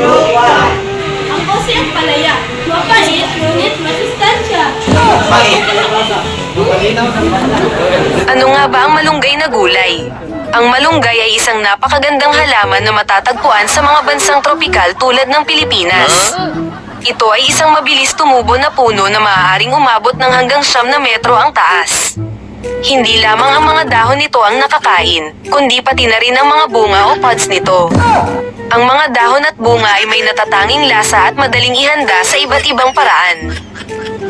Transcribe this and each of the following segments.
lupa. Ang pose ang palaya. Mapait, ngunit masustansya. Ano nga ba ang malunggay na gulay? Ang malunggay ay isang napakagandang halaman na matatagpuan sa mga bansang tropikal tulad ng Pilipinas. Ito ay isang mabilis tumubo na puno na maaaring umabot ng hanggang siyam na metro ang taas. Hindi lamang ang mga dahon nito ang nakakain, kundi pati na rin ang mga bunga o pods nito. Ang mga dahon at bunga ay may natatanging lasa at madaling ihanda sa iba't ibang paraan.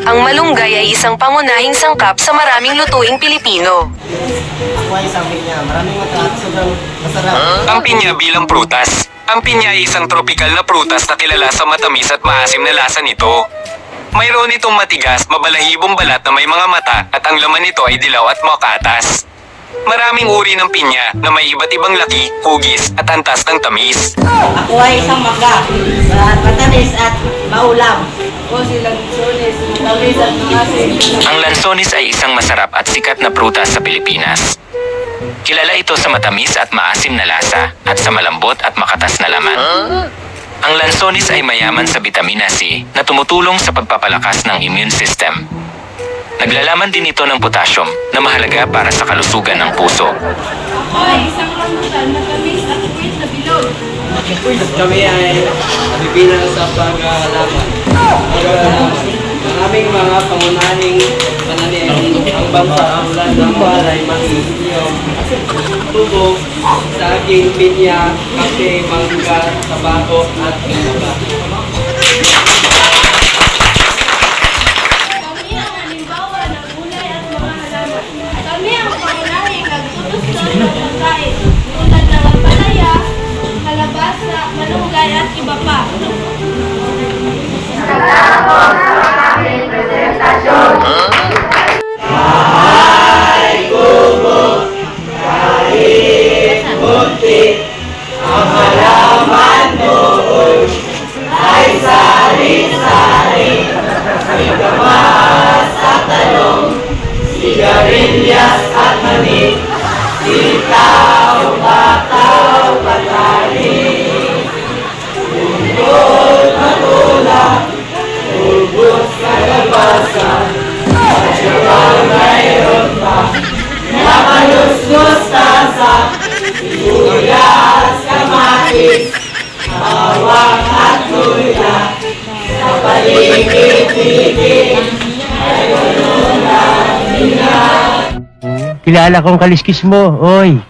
Ang malunggay ay isang pangunahing sangkap sa maraming lutuing Pilipino. Ako ay isang. Maraming mata at sobrang masarap. Ang pinya bilang prutas. Ang pinya ay isang tropikal na prutas na kilala sa matamis at maasim na lasa nito. Mayroon itong matigas, mabalahibong balat na may mga mata at ang laman nito ay dilaw at makatas. Maraming uri ng pinya na may iba't ibang laki, hugis at antas ng tamis. Ako ay isang mangga. At matamis at maulam. O silang sones, tamis at maasim. Ang lansones ay isang masarap at sikat na prutas sa Pilipinas. Kilala ito sa matamis at maasim na lasa at sa malambot at makatas na laman. Ang lansones ay mayaman sa vitamina C na tumutulong sa pagpapalakas ng immune system. Naglalaman din ito ng potassium na mahalaga para sa kalusugan ng puso. Ay isang rambutan na tamis at sweet na bilog. Kami ay nabibilang sa paghahalaman. Ang aming mga pangunahing pananian ang bansa tulad ng palay, mais, niyog, tubo, saging, pinya, kape, mangga, tabako, at iba. Kami ang halimbawa ng gulay at mga halaman. Kami ang pangunahing nagtutusto ng pagkain tulad ng ampalaya, kalabasa, malunggay at iba pa. Bilyas at mani, sitaw, bataw, patali. Bungkol, matula, ubos na labasa, at siya mayroon pa, namanusnos tasa, sibuyas, kamatis, bawang at luya, sa paligid Kilala kong kaliskis mo, oy.